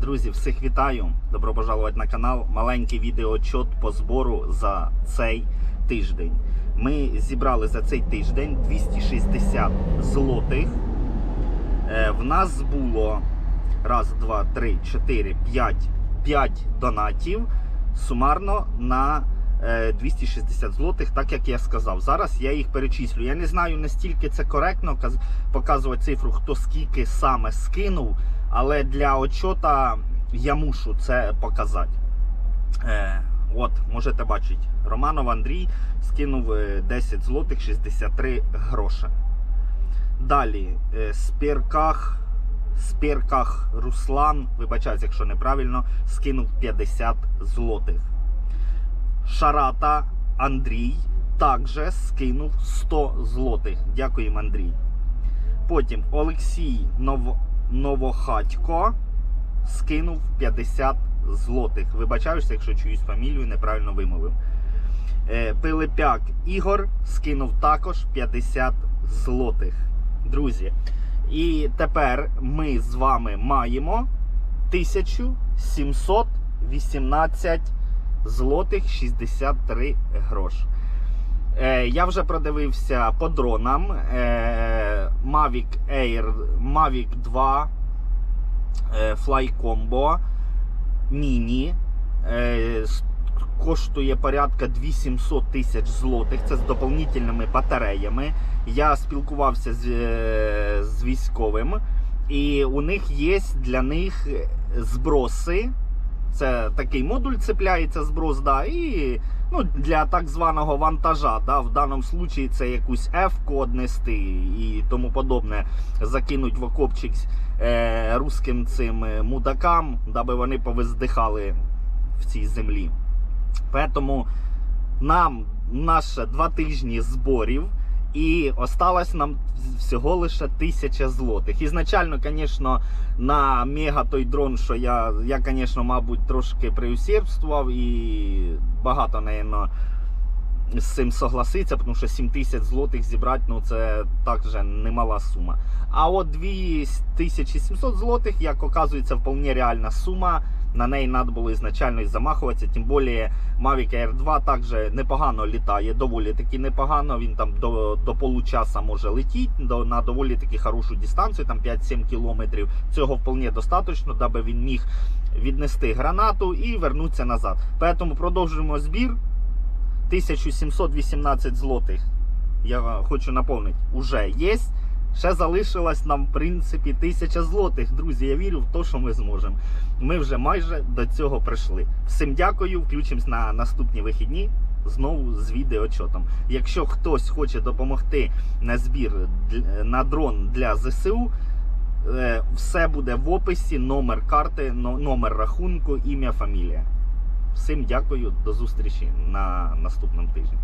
Друзі, всіх вітаю! Добро пожаловать на канал. Маленький відеоотчет по збору за цей тиждень. Ми зібрали за цей тиждень 260 злотих. Е, в нас було раз, два, три, чотири, п'ять, п'ять донатів. Сумарно на 260 злотих, так як я сказав. Зараз я їх перечислю. Я не знаю настільки це коректно показувати цифру, хто скільки саме скинув, але для отчота я мушу це показати. Е, от, можете бачити, Романов Андрій скинув е, 10 злотих 63 гроші. Далі, е, Спірках, Спірках Руслан, вибачаюсь, якщо неправильно, скинув 50 злотих. Шарата Андрій також скинув 100 злотих. Дякуємо, Андрій. Потім Олексій Нов... Новохатько скинув 50 злотих. Вибачаюся, якщо чиюсь фамілію неправильно вимовив. Е, Пилипяк Ігор скинув також 50 злотих. Друзі. І тепер ми з вами маємо 1718 злотих 63 грош. Е, я вже продивився по дронам. Е, Mavic Air, Mavic 2 е, Fly Combo Mini. Е, коштує порядка 2700 тисяч злотих. Це з доповнительними батареями. Я спілкувався з, е, з військовим, і у них є для них зброси. Це такий модуль цепляється зброс, да, і ну, для так званого вантажа. Да, в даному случаї це якусь F-ку однести і тому подобне. Закинуть в окопчик е, русським цим е, мудакам, даби вони повиздихали в цій землі. Тому нам наше два тижні зборів. І осталось нам всього лише тисяча злотих. Ізначально, звісно, на мега той дрон, що я, я, звісно, мабуть, трошки приусердствував і багато, напевно, з цим согласиться, тому що 7 тисяч злотих зібрати, ну це також немала сума. А от 2700 злотих, як оказується, вполне реальна сума. На неї треба було ізначально і замахуватися, тим більше Mavic Air 2 також непогано літає, доволі таки непогано. Він там до, до получаса може летіти до, на доволі таки хорошу дистанцію, там 5-7 кілометрів. Цього вполне достатньо, даби він міг віднести гранату і вернутися назад. Тому продовжуємо збір. 1718 злотих. Я хочу наповнити, уже є. Ще залишилось нам, в принципі, 1000 злотих. Друзі, я вірю в те, що ми зможемо. Ми вже майже до цього прийшли. Всім дякую. Включимось на наступні вихідні. Знову з відеочотом. Якщо хтось хоче допомогти на збір на дрон для ЗСУ, е, все буде в описі, номер карти, номер рахунку, ім'я, фамілія. Всім дякую, до зустрічі на наступному тижні.